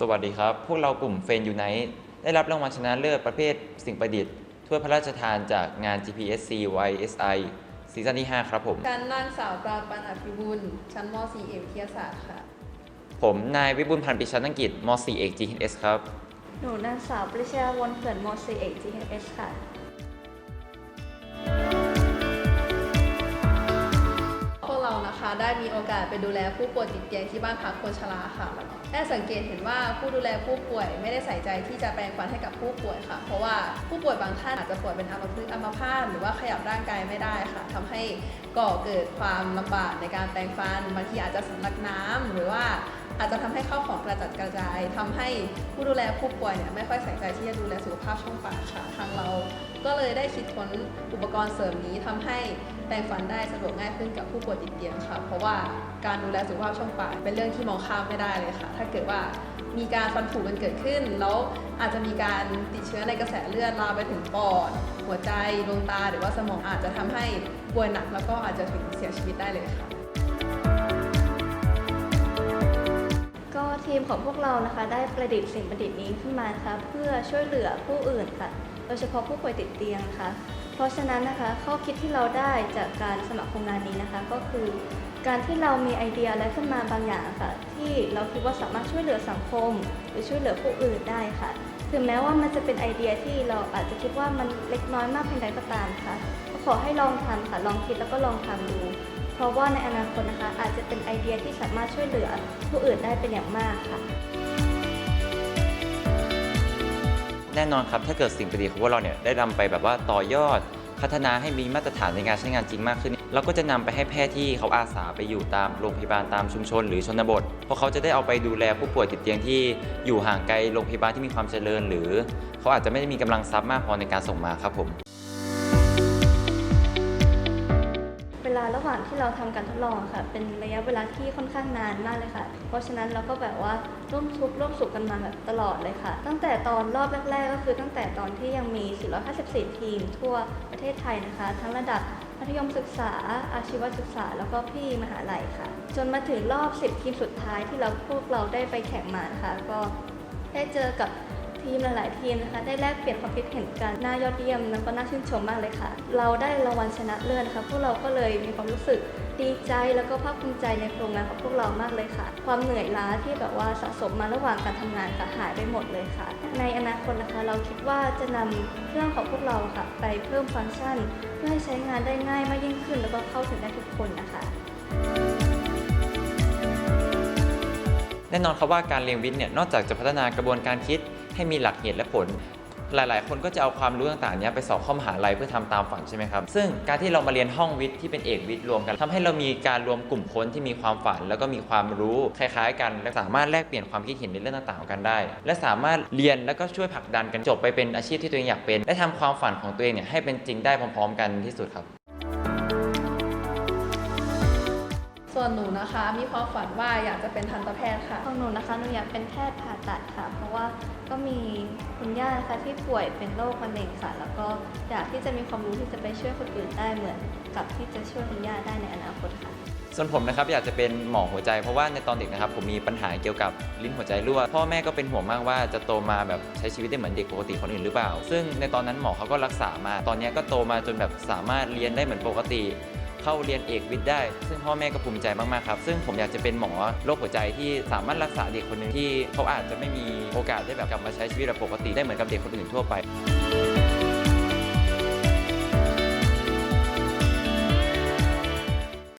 สวัสดีครับ พวกเรากลุ่มเฟนยูไนท์ได้รับรางวัลชนะเลิศประเภทสิ่งประดิษฐ์ถ้วยพระราชทานจากงาน GPSC YSI ซีซั่นที่ 5 ครับผมการนางสาวปราปันอภิบุญชั้นม .4 เอกวิทยาศาสตร์ค่ะ ผมนายวิบุญพันธ์ปิชันอังกฤษม .4 เอก GHS ครับ หนูนางสาวปริชยาวนเขื่อนม .4 เอก GHS ค่ะ มีโอกาสไปดูแลผู้ป่วยติดเตียงที่บ้านพักคนชราค่ะได้สังเกตเห็นว่าผู้ดูแลผู้ป่วยไม่ได้ใส่ใจที่จะแปรงฟันให้กับผู้ป่วยค่ะ เพราะว่าผู้ป่วยบางท่านอาจจะป่วยเป็นอัมพฤกษ์อัมพาตหรือว่าขยับร่างกายไม่ได้ค่ะทำให้ก่อเกิดความลำบากในการแปรงฟันบางทีอาจจะสำลักน้ำหรือว่าอาจจะทำให้ข้าวของกระจัดกระจายทำให้ผู้ดูแลผู้ป่วยเนี่ยไม่ค่อยใส่ใจที่จะดูแลสุขภาพช่องปากค่ะทางเราก็เลยได้คิดค้นอุปกรณ์เสริมนี้ทำให้แปรงฟันได้สะดวกง่ายขึ้นกับผู้ป่วยติดเตียงค่ะ เพราะว่าการดูแลสุขภาพช่องปากเป็นเรื่องที่มองข้ามไม่ได้เลยค่ะ ถ้าเกิดว่ามีการฟันผุกันเกิดขึ้น แล้วอาจจะมีการติดเชื้อในกระแสเลือดลามไปถึงปอด หัวใจดวงตาหรือว่าสมองอาจจะทำให้ป่วยหนักแล้วก็อาจจะถึงเสียชีวิตได้เลยค่ะก็ทีมของพวกเรานะคะได้ประดิษฐ์สิ่งประดิษฐ์นี้ขึ้นมานะคะเพื่อช่วยเหลือผู้อื่นค่ะ โดยเฉพาะผู้ป่วยติดเตียงนะคะ เพราะฉะนั้นนะคะข้อคิดที่เราได้จากการสมัครโครงงานนี้นะคะ ก็คือการที่เรามีไอเดียอะไรขึ้นมาบางอย่างค่ะ ที่เราคิดว่าสามารถช่วยเหลือสังคม หรือช่วยเหลือผู้อื่นได้ค่ะถึงแม้ว่ามันจะเป็นไอเดียที่เราอาจจะคิดว่ามันเล็กน้อยมากเพียงใดก็ตามค่ะก็ขอให้ลองทำค่ะลองคิดแล้วก็ลองทำดู เพราะว่าในอนาคตนะคะ อาจจะเป็นไอเดียที่สามารถช่วยเหลือผู้อื่นได้เป็นอย่างมากค่ะ แน่นอนครับ ถ้าเกิดสิ่งประดิษฐ์ของพวกเราเนี่ยได้นำไปแบบว่าต่อยอดพัฒนาให้มีมาตรฐานในการใช้งานจริงมากขึ้น เราก็จะนำไปให้แพทย์ที่เขาอาสาไปอยู่ตามโรงพยาบาลตามชุมชน หรือชนบท เพราะเขาจะได้เอาไปดูแลผู้ป่วยติดเตียงที่อยู่ห่างไกลโรงพยาบาลที่มีความเจริญ หรือ เขาอาจจะไม่ได้มีกำลังทรัพย์มากพอในการส่งมาครับผม ที่เราทำการทดลองค่ะ เป็นระยะเวลาที่ค่อนข้างนานมากเลยค่ะ เพราะฉะนั้นเราก็แบบว่าร่วมทุกร่วมสุขกันมาแบบตลอดเลยค่ะ ตั้งแต่ตอนรอบแรกๆ ก็คือตั้งแต่ตอนที่ยังมี 454 ทีม ทั่วประเทศไทยนะคะ ทั้งระดับมัธยมศึกษา อาชีวศึกษา แล้วก็พี่มหาลัยค่ะ จนมาถึงรอบ 10 ทีมสุดท้ายที่เราพวกเราได้ไปแข่งมานะคะ ก็ได้เจอกับ ทีมหลาย ๆ ทีมนะคะได้แลกเปลี่ยนความคิดเห็นกันน่ายอดเยี่ยมแล้วก็น่าชื่นชมมากเลยค่ะ เราได้รางวัลชนะเลิศนะคะพวกเราก็เลยมีความรู้สึกดีใจแล้วก็ภาคภูมิใจในโครงงานของพวกเรามากเลยค่ะ ความเหนื่อยล้าที่แบบว่าสะสมมาระหว่างการทำงานค่ะหายไปหมดเลยค่ะ ในอนาคตนะคะเราคิดว่าจะนำเครื่องของพวกเราค่ะ ไปเพิ่มฟังก์ชัน เพื่อให้ใช้งานได้ง่ายมากยิ่งขึ้น แล้วก็เข้าถึงได้ทุกคนนะคะแน่นอนครับว่าการเรียนวิทย์เนี่ยนอกจากจะพัฒนากระบวนการคิด ให้มีหลักเหตุและผล หลาย ๆ คนก็จะเอาความรู้ต่างๆเนี้ยไปสอบข้ามหาลัยเพื่อทำตามฝันใช่ไหมครับ ซึ่งการที่เรามาเรียนห้องวิทย์ที่เป็นเอกวิทย์รวมกันทำให้เรามีการรวมกลุ่มคนที่มีความฝัน แล้วก็มีความรู้คล้าย ๆ กัน และสามารถแลกเปลี่ยนความคิดเห็นในเรื่องต่าง ๆ กันได้ และสามารถเรียนแล้วก็ช่วยผลักดันกันจบไปเป็นอาชีพที่ตัวเองอยากเป็น และทำความฝันของตัวเองเนี่ยให้เป็นจริงได้พร้อม ๆ กันที่สุดครับ วนหนูนะคะ มีความฝันว่าอยากจะเป็นทันตแพทย์ค่ะ ของหนูนะคะหนูอยากเป็นแพทย์ผ่าตัดค่ะ เพราะว่าก็มีคุณย่านะคะที่ป่วยเป็นโรคมะเร็งค่ะ แล้วก็อยากที่จะมีความรู้ที่จะไปช่วยคนอื่นได้เหมือนกับที่จะช่วยคุณย่าได้ในอนาคตค่ะ ส่วนผมนะครับอยากจะเป็นหมอหัวใจ เพราะว่าในตอนเด็กนะครับ ผมมีปัญหาเกี่ยวกับลิ้นหัวใจรั่วพ่อแม่ก็เป็นห่วงมากว่าจะโตมาแบบใช้ชีวิตได้เหมือนเด็กปกติคนอื่นหรือเปล่า ซึ่งในตอนนั้นหมอเขาก็รักษามา ตอนนี้ก็โตมาจนแบบสามารถเรียนได้เหมือนปกติ เข้าเรียนเอกวิทย์ได้ ซึ่งพ่อแม่ก็ภูมิใจมากๆครับ ซึ่งผมอยากจะเป็นหมอโรคหัวใจที่สามารถรักษาเด็กคนหนึ่งที่เขาอาจจะไม่มีโอกาสได้แบบกลับมาใช้ชีวิตแบบปกติได้เหมือนกับเด็กคนอื่นทั่วไป